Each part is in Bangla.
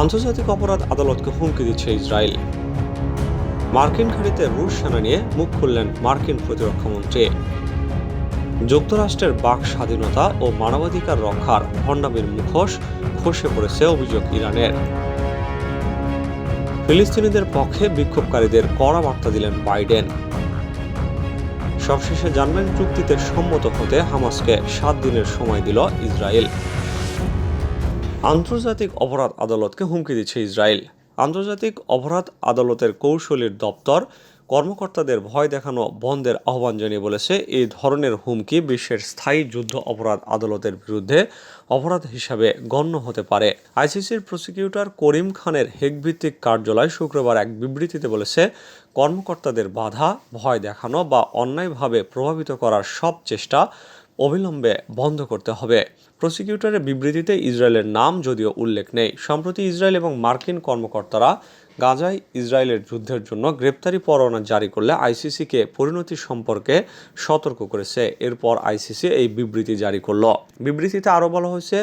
আন্তর্জাতিক অপরাধ আদালতকে হুমকি দিচ্ছে ইসরায়েল। মার্কিন ঘাঁটিতে রুশ সেনা নিয়ে মুখ খুললেন মার্কিন প্রতিরক্ষামন্ত্রী যুক্তরাষ্ট্রের বাক স্বাধীনতা ও মানবাধিকার রক্ষার ভণ্ডামির মুখোশ খসে পড়েছে অভিযোগ ইরানের। ফিলিস্তিনিদের পক্ষে বিক্ষোভকারীদের কড়া বার্তা দিলেন বাইডেন। সবশেষে জানবেন চুক্তিতে সম্মত হতে হামাসকে সাত দিনের সময় দিল ইসরায়েল। আন্তর্জাতিক অপরাধ আদালতকে হুমকি দিচ্ছে ইসরায়েল। আন্তর্জাতিক অপরাধ আদালতের কৌশলীর দপ্তর কর্মকর্তাদের ভয় দেখানো বন্ধের আহ্বান জানিয়ে বলেছে এই ধরনের হুমকি বিশ্বের স্থায়ী যুদ্ধ অপরাধ আদালতের বিরুদ্ধে অপরাধ হিসাবে গণ্য হতে পারে। আইসিসির প্রসিকিউটর করিম খানের হেগভিত্তিক কার্যালয় শুক্রবার এক বিবৃতিতে বলেছে, কর্মকর্তাদের বাধা, ভয় দেখানো বা অন্যায়ভাবে প্রভাবিত করার সব চেষ্টা অবিলম্বে বন্ধ করতে হবে। প্রসিকিউটরের বিবৃতিতে ইসরায়েলের নাম যদিও উল্লেখ নেই, সম্প্রতি ইসরায়েল এবং মার্কিন কর্মকর্তারা গাজায় ইসরায়েলের যুদ্ধের জন্য গ্রেপ্তারি পরোয়ানা জারি করলে আইসিসিকে পরিণতি সম্পর্কে সতর্ক করেছে। এরপর আইসিসি এই বিবৃতি জারি করল। বিবৃতিতে আরও বলা হয়েছে,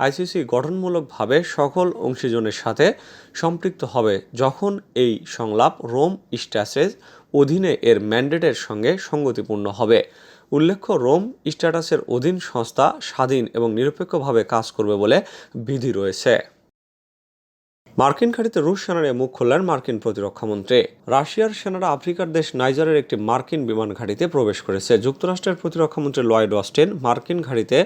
আইসিসি গঠনমূলকভাবে সকল অংশীজনের সাথে সম্পৃক্ত হবে যখন এই সংলাপ রোম স্ট্যাসেজ অধীনে এর ম্যান্ডেটের সঙ্গে সঙ্গতিপূর্ণ হবে। উল্লেখ্য রোম স্ট্যাটাসের অধীন সংস্থা স্বাধীন এবং নিরপেক্ষভাবে কাজ করবে বলে বিধি রয়েছে। মার্কিন ঘাঁটিতে রুশ সেনারে মুখ খুললেন মার্কিন প্রতিরক্ষামন্ত্রী রাশিয়ার সেনারা আফ্রিকার দেশ নাইজারের একটি মার্কিন বিমান ঘাঁটিতে প্রবেশ করেছে। যুক্তরাষ্ট্রের প্রতিরক্ষামন্ত্রী লয়েড অস্টিন মার্কিন ঘাঁটিতে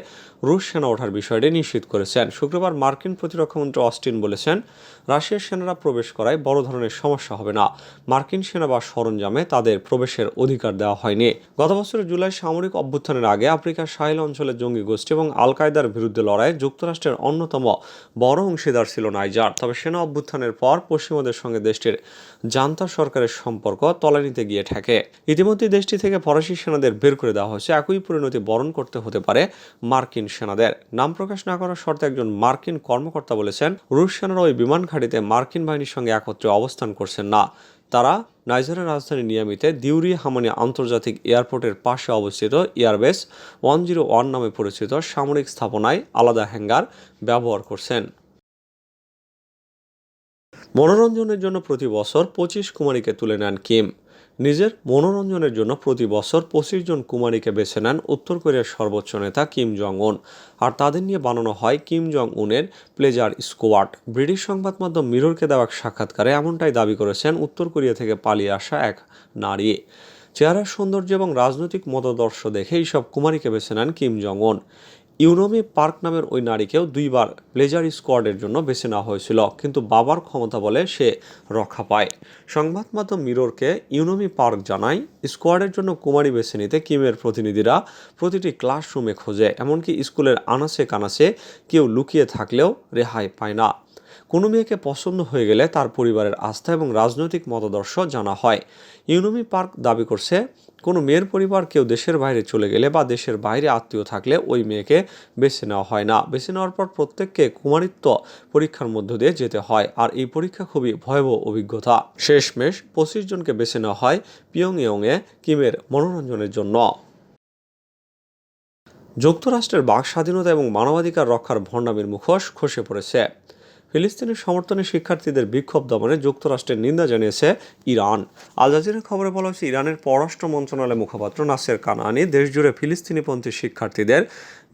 রুশ সেনা ওঠার বিষয়টি নিশ্চিত করেছেন। শুক্রবার মার্কিন প্রতিরক্ষামন্ত্রী অস্টিন বলেছেন, রাশিয়ার সেনারা প্রবেশ করায় বড় ধরনের সমস্যা হবে না। মার্কিন সেনা বা সরঞ্জামে তাদের প্রবেশের অধিকার দেওয়া হয়নি। গত বছরের জুলাই সামরিক অভ্যুত্থানের আগে আফ্রিকার সাহিল অঞ্চলের জঙ্গি গোষ্ঠী এবং আল কায়দার বিরুদ্ধে লড়াই যুক্তরাষ্ট্রের অন্যতম বড় অংশীদার ছিল নাইজার। তবে সেনা অভ্যুত্থানের পর পশ্চিমাদের সঙ্গে দেশটির জান্তা সরকারের সম্পর্ক তলানিতে গিয়ে থাকে ইতিমধ্যে দেশটি থেকে ফরাসি সেনাদের বের করে দেওয়া হয়েছে। একই পরিণতি বরণ করতে হতে পারে মার্কিন সেনাদের। নাম প্রকাশ না করার শর্তে একজন মার্কিন কর্মকর্তা বলেছেন, রুশ সেনারা ওই বিমান ঘাঁটিতে মার্কিন বাহিনীর সঙ্গে একত্রে অবস্থান করছেন না। তারা নাইজারের রাজধানী নিয়ামিতে দিউরি হামানি আন্তর্জাতিক এয়ারপোর্টের পাশে অবস্থিত এয়ারবেস ওয়ান জিরো ওয়ান নামে পরিচিত সামরিক স্থাপনায় আলাদা হ্যাঙ্গার ব্যবহার করছেন। মনোরঞ্জনের জন্য প্রতি বছর পঁচিশ কুমারীকে তুলে নেন কিম। নিজের মনোরঞ্জনের জন্য প্রতি বছর পঁচিশ জন কুমারীকে বেছে নেন উত্তর কোরিয়ার সর্বোচ্চ নেতা কিম জং উন আর তাদের নিয়ে বানানো হয় কিম জং উনের প্লেজার স্কোয়াড। ব্রিটিশ সংবাদ মাধ্যম মিররকে দেওয়া এক সাক্ষাৎকারে এমনটাই দাবি করেছেন উত্তর কোরিয়া থেকে পালিয়ে আসা এক নারী। চেহারার সৌন্দর্য এবং রাজনৈতিক মতাদর্শ দেখে এইসব কুমারীকে বেছে নেন কিম জং উন ইউনোমি পার্ক নামের ওই নারীকেও দুইবার প্লেজার স্কোয়াডের জন্য বেছে নেওয়া হয়েছিল, কিন্তু বাবার ক্ষমতা বলে সে রক্ষা পায়। সংবাদ মাধ্যম মিররকে ইউনোমি পার্ক জানায়, স্কোয়াডের জন্য কুমারী বেছে নিতে কিমের প্রতিনিধিরা প্রতিটি ক্লাসরুমে খোঁজে, এমনকি স্কুলের আনাসে কানাসে কেউ লুকিয়ে থাকলেও রেহাই পায় না। কোনো মেয়েকে পছন্দ হয়ে গেলে তার পরিবারের আস্থা এবং রাজনৈতিক মতাদর্শ জানা হয়। ইউনোমি পার্ক দাবি করছে, কোনো মেয়ের পরিবার কেউ দেশের বাইরে চলে গেলে বা দেশের বাইরে আত্মীয় থাকলে ওই মেয়েকে বেছে নেওয়া হয় না। বেছে নেওয়ার পর প্রত্যেককে কুমারিত্ব পরীক্ষার মধ্য দিয়ে যেতে হয়, আর এই পরীক্ষা খুবই ভয়াবহ অভিজ্ঞতা। শেষমেশ পঁচিশ জনকে বেছে নেওয়া হয় পিয়ং ইয়ংয়ে কিমের মনোরঞ্জনের জন্য। যুক্তরাষ্ট্রের বাক স্বাধীনতা এবং মানবাধিকার রক্ষার ভণ্ডামির মুখোশ খসে পড়েছে। ফিলিস্তিনের সমর্থনে শিক্ষার্থীদের বিক্ষোভ দমনে যুক্তরাষ্ট্রের নিন্দা জানিয়েছে ইরান। আল জাজিরের খবরে বলা হয়েছে, ইরানের পররাষ্ট্র মন্ত্রণালয়ের মুখপাত্র নাসের কানানি দেশজুড়ে ফিলিস্তিনিপন্থী শিক্ষার্থীদের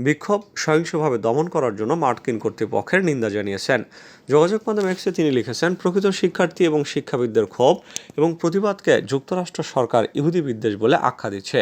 বিক্ষোভ সহিংসভাবে দমন করার জন্য মার্কিন কর্তৃপক্ষের নিন্দা জানিয়েছেন। যোগাযোগ মাধ্যম এক্সে তিনি লিখেছেন, প্রকৃত শিক্ষার্থী এবং শিক্ষাবিদদের ক্ষোভ এবং প্রতিবাদকে যুক্তরাষ্ট্র সরকার ইহুদি বিদ্বেষ বলে আখ্যা দিচ্ছে।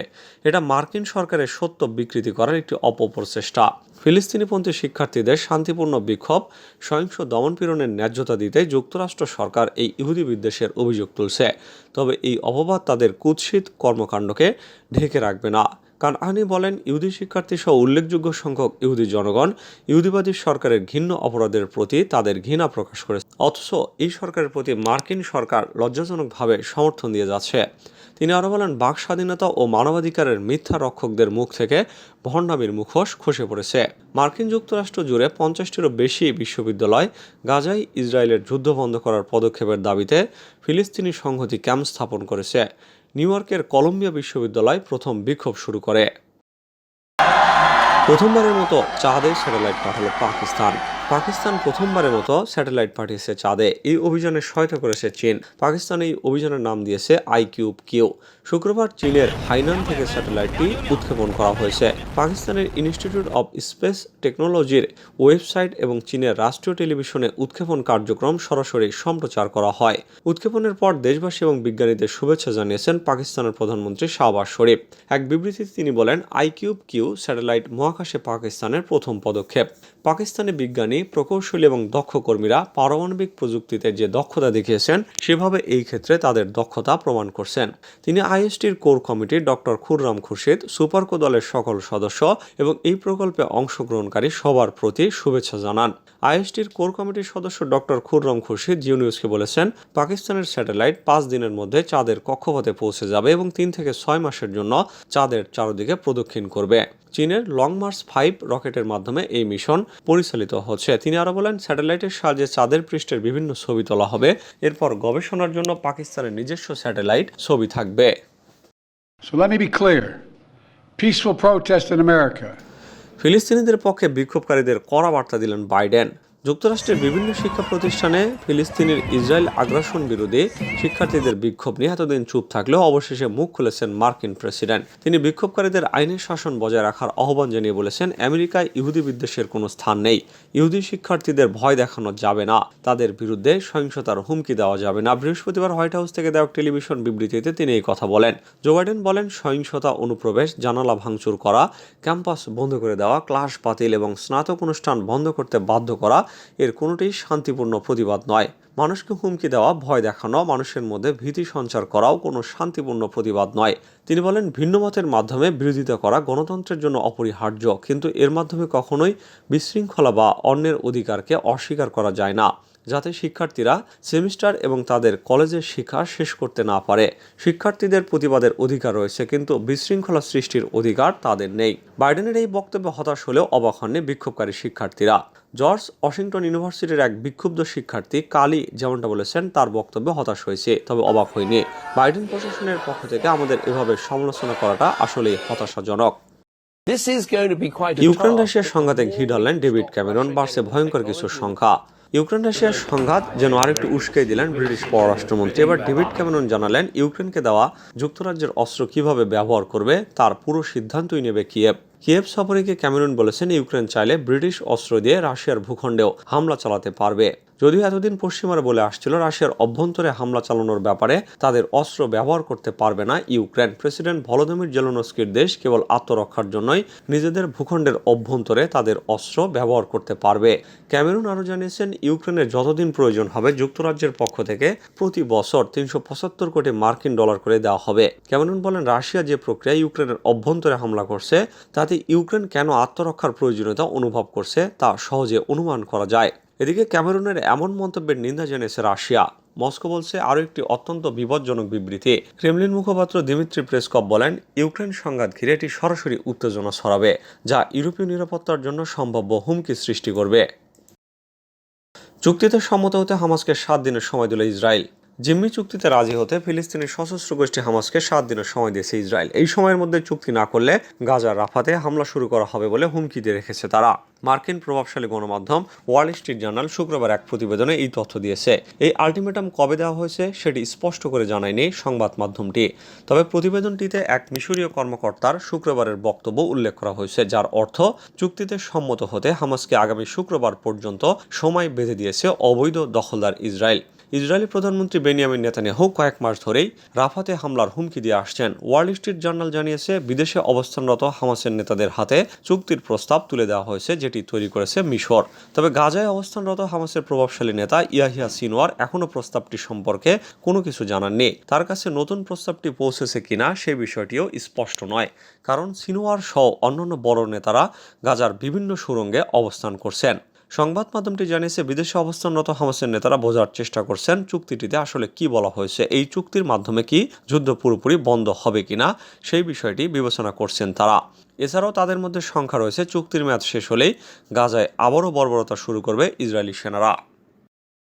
এটা মার্কিন সরকারের সত্য বিকৃতি করার একটি অপপ্রচেষ্টা ফিলিস্তিনিপন্থী শিক্ষার্থীদের শান্তিপূর্ণ বিক্ষোভ, সহিংস দমনপীড়নের ন্যায্যতা দিতে যুক্তরাষ্ট্র সরকার এই ইহুদি বিদ্বেষের অভিযোগ তুলছে। তবে এই অপবাদ তাদের কুৎসিত কর্মকাণ্ডকে ঢেকে রাখবে না। কানআনি বলেন, ইহুদি শিক্ষার্থী সহ উল্লেখযোগ্য সংখ্যক ইহুদি জনগণ ইহুদিবাদী সরকারের ঘৃণ্য অপরাধের প্রতি তাদের ঘৃণা প্রকাশ করেছে। অথচ এই সরকারের প্রতি মার্কিন সরকার লজ্জাজনকভাবে সমর্থন দিয়ে যাচ্ছে। তিনি আরও বলেন, বাক স্বাধীনতা ও মানবাধিকারের মিথ্যা রক্ষকদের মুখ থেকে ভণ্ডামির মুখোশ খসে পড়েছে। মার্কিন যুক্তরাষ্ট্র জুড়ে পঞ্চাশটিরও বেশি বিশ্ববিদ্যালয় গাজায় ইসরায়েলের যুদ্ধ বন্ধ করার পদক্ষেপের দাবিতে ফিলিস্তিনি সংহতি ক্যাম্প স্থাপন করেছে। নিউ ইয়র্কের কলম্বিয়া বিশ্ববিদ্যালয় প্রথম বিক্ষোভ শুরু করে। প্রথমবারের মতো চাঁদে স্যাটেলাইট পাঠালো পাকিস্তান। পাকিস্তান প্রথমবারের মতো স্যাটেলাইট পাঠিয়েছে চাঁদে। এই অভিযানে সহায়তা করেছে চীন। পাকিস্তান এই অভিযানের নাম দিয়েছে আই কিউব কিউ। শুক্রবার চীনের হাইনান থেকে স্যাটেলাইটটি উৎক্ষেপণ করা হয়েছে। পাকিস্তানের ইনস্টিটিউট অব স্পেস টেকনোলজির ওয়েবসাইট এবং চীনের রাষ্ট্রীয় টেলিভিশনে উৎক্ষেপণ কার্যক্রম সরাসরি সম্প্রচার করা হয়। উৎক্ষেপণের পর দেশবাসী এবং বিজ্ঞানীদের শুভেচ্ছা জানিয়েছেন পাকিস্তানের প্রধানমন্ত্রী শাহবাজ শরীফ। এক বিবৃতিতে তিনি বলেন, আই কিউব কিউ স্যাটেলাইট মহাকাশে পাকিস্তানের প্রথম পদক্ষেপ। পাকিস্তানি বিজ্ঞানী প্রকৌশলী এবং দক্ষ কর্মীরা পারমাণবিক প্রযুক্তিতে যে দক্ষতা দেখিয়েছেন, সেভাবে এই ক্ষেত্রে তাদের দক্ষতা প্রমাণ করছেন। তিনি আইএসটির কোর কমিটির ডক্টর খুররাম খুরশিদ, সুপারকো দলের সকল সদস্য এবং এই প্রকল্পে অংশগ্রহণকারী সবার প্রতি শুভেচ্ছা জানান। আইএসটির কোর কমিটির সদস্য ডক্টর খুররাম খুরশিদ জিও নিউজকে বলেছেন, পাকিস্তানের স্যাটেলাইট পাঁচ দিনের মধ্যে চাঁদের কক্ষপথে পৌঁছে যাবে এবং তিন থেকে ছয় মাসের জন্য চাঁদের চারদিকে প্রদক্ষিণ করবে। চীনের লং মার্চ ফাইভ রকেটের মাধ্যমে এই মিশন পরিচালিত হচ্ছে। তিনি আরও বলেন স্যাটেলাইটের সাহায্যে চাঁদের পৃষ্ঠের বিভিন্ন ছবি তোলা হবে। এরপর গবেষণার জন্য পাকিস্তানের নিজস্ব স্যাটেলাইট ছবি থাকবে। So let me be clear. Peaceful protest in America. ফিলিস্তিনিদের পক্ষে বিক্ষোভকারীদের কড়া বার্তা দিলেন বাইডেন। যুক্তরাষ্ট্রের বিভিন্ন শিক্ষা প্রতিষ্ঠানে ফিলিস্তিনের ইসরায়েল আগ্রাসন বিরোধী শিক্ষার্থীদের বিক্ষোভ নিয়ে এতদিন চুপ থাকলেও অবশেষে মুখ খুলেছেন মার্কিন প্রেসিডেন্ট। তিনি বিক্ষোভকারীদের আইনের শাসন বজায় রাখার আহ্বান জানিয়ে বলেছেন, আমেরিকায় ইহুদি বিদ্বেষের কোনো স্থান নেই। ইহুদি শিক্ষার্থীদের ভয় দেখানো যাবে না। তাদের বিরুদ্ধে সহিংসতার হুমকি দেওয়া যাবে না। বৃহস্পতিবার হোয়াইট হাউস থেকে দেওয়া টেলিভিশন বিবৃতিতে তিনি এই কথা বলেন। জো বাইডেন বলেন, সহিংসতা অনুপ্রবেশ, জানালা ভাঙচুর করা, ক্যাম্পাস বন্ধ করে দেওয়া, ক্লাস বাতিল এবং স্নাতক অনুষ্ঠান বন্ধ করতে বাধ্য করা এর কোনোটাই শান্তিপূর্ণ প্রতিবাদ নয়। মানুষকে হুমকি দেওয়া, ভয় দেখানো, মানুষের মধ্যে ভীতি সঞ্চার করাও কোনো শান্তিপূর্ণ প্রতিবাদ নয়। তিনি বলেন ভিন্ন মতের মাধ্যমে বিরোধিতা করা গণতন্ত্রের জন্য অপরিহার্য, কিন্তু এর মাধ্যমে কখনোই বিশৃঙ্খলা বা অন্যের অধিকারকে অস্বীকার করা যায় না। যাতে শিক্ষার্থীরা সেমিস্টার এবং তাদের কলেজের শিক্ষা শেষ করতে না পারে। শিক্ষার্থীদের প্রতিবাদের অধিকার রয়েছে কিন্তু বিশৃঙ্খলা সৃষ্টির অধিকার তাদের নেই। বাইডেনের এই বক্তব্যে হতাশ হলেও অবাক হননি বিক্ষোভকারী শিক্ষার্থীরা। জর্জ ওয়াশিংটন ইউনিভার্সিটির এক বিক্ষুব্ধ শিক্ষার্থী কালি যেমনটা বলেছেন তার বক্তব্যে হতাশ হয়েছে তবে অবাক হয়নি। বাইডেন প্রশাসনের পক্ষ থেকে আমাদের এভাবে সমালোচনা করাটা আসলেই হতাশাজনক। ইউক্রেন. রাশিয়ার সংঘাতে ঘি ঢাললেন ডেভিড ক্যামেরন বাড়ছে ভয়ঙ্কর কিছু সংখ্যা। ইউক্রেন রাশিয়ার সংঘাত যেন আরেকটু উস্কে দিলেন ব্রিটিশ পররাষ্ট্রমন্ত্রী। এবার ডেভিড ক্যামেরন জানালেন, ইউক্রেনকে দেওয়া যুক্তরাজ্যের অস্ত্র কীভাবে ব্যবহার করবে তার পুরো সিদ্ধান্তই নেবে কিয়েভ। কিয়েভ সফরে ক্যামেরন বলেছেন, ইউক্রেন চাইলে ব্রিটিশ অস্ত্র দিয়ে রাশিয়ার ভূখণ্ডেও হামলা চালাতে পারবে। যদিও এতদিন পশ্চিমারা বলে আসছিল, রাশিয়ার অভ্যন্তরে হামলা চালানোর ব্যাপারে তাদের অস্ত্র ব্যবহার করতে পারবে না ইউক্রেন। প্রেসিডেন্ট ভলোদিমির জেলোনস্কির দেশ কেবল আত্মরক্ষার জন্যই নিজেদের ভূখণ্ডের অভ্যন্তরে তাদের অস্ত্র ব্যবহার করতে পারবে। ক্যামেরুন আরও জানিয়েছেন ইউক্রেনের যতদিন প্রয়োজন হবে, যুক্তরাজ্যের পক্ষ থেকে প্রতি বছর তিনশো পঁচাত্তর কোটি মার্কিন ডলার করে দেওয়া হবে। ক্যামেরুন বলেন, রাশিয়া যে প্রক্রিয়া ইউক্রেনের অভ্যন্তরে হামলা করছে, তাতে ইউক্রেন কেন আত্মরক্ষার প্রয়োজনীয়তা অনুভব করছে তা সহজে অনুমান করা যায়। এদিকে ক্যামেরুনের এমন মন্তব্যের নিন্দা জানিয়েছে রাশিয়া। মস্কো বলছে আরও একটি অত্যন্ত বিপজ্জনক বিবৃতি। ক্রেমলিন মুখপাত্র দিমিত্রি প্রেসকপ বলেন, ইউক্রেন সংঘাত ঘিরে এটি সরাসরি উত্তেজনা ছড়াবে, যা ইউরোপীয় নিরাপত্তার জন্য সম্ভাব্য হুমকি সৃষ্টি করবে। চুক্তিতে সম্মত হতে হামাসকে সাত দিনের সময় দিল ইসরায়েল। জিম্মি চুক্তিতে রাজি হতে ফিলিস্তিনের সশস্ত্র গোষ্ঠী হামাসকে সাত দিনের সময় দিয়েছে ইসরায়েল। এই সময়ের মধ্যে চুক্তি না করলে গাজার রাফাতে হামলা শুরু করা হবে বলে হুমকি দিয়ে রেখেছে তারা। মার্কিন প্রভাবশালী গণমাধ্যম ওয়াল স্ট্রিট জার্নাল শুক্রবার এক প্রতিবেদনে এই তথ্য দিয়েছে। এই আলটিমেটাম কবে দেওয়া হয়েছে সেটি স্পষ্ট করে জানায়নি সংবাদ মাধ্যমটি। তবে প্রতিবেদনটিতে এক মিশরীয় কর্মকর্তার শুক্রবারের বক্তব্য উল্লেখ করা হয়েছে, যার অর্থ চুক্তিতে সম্মত হতে হামাসকে আগামী শুক্রবার পর্যন্ত সময় বেঁধে দিয়েছে অবৈধ দখলদার ইসরায়েল। ইসরায়েলি প্রধানমন্ত্রী বেনিয়ামিন নেতানিয়াহু কয়েক মাস ধরেই রাফাতে হামলার হুমকি দিয়ে আসছেন। ওয়ার্ল্ড স্ট্রিট জার্নাল জানিয়েছে, বিদেশে অবস্থানরত হামাসের নেতাদের হাতে চুক্তির প্রস্তাব তুলে দেওয়া হয়েছে, যেটি তৈরি করেছে মিশর। তবে গাজায় অবস্থানরত হামাসের প্রভাবশালী নেতা ইয়াহিয়া সিনোয়ার এখনও প্রস্তাবটি সম্পর্কে কোনো কিছু জানাননি। তার কাছে নতুন প্রস্তাবটি পৌঁছেছে কিনা সে বিষয়টিও স্পষ্ট নয়। কারণ সিনোয়ার সহ অন্যান্য বড় নেতারা গাজার বিভিন্ন সুরঙ্গে অবস্থান করছেন। সংবাদ মাধ্যমটি জানিয়েছে, বিদেশে অবস্থানরত হামাসের নেতারা বোঝার চেষ্টা করছেন চুক্তিটিতে আসলে কি বলা হয়েছে। এই চুক্তির মাধ্যমে কি যুদ্ধ পুরোপুরি বন্ধ হবে কিনা, সেই বিষয়টি বিবেচনা করছেন তারা। এছাড়াও তাদের মধ্যে সংখ্যা রয়েছে, চুক্তির মেয়াদ শেষ হলেই গাজায় আবারও বর্বরতা শুরু করবে ইসরায়েলি সেনারা।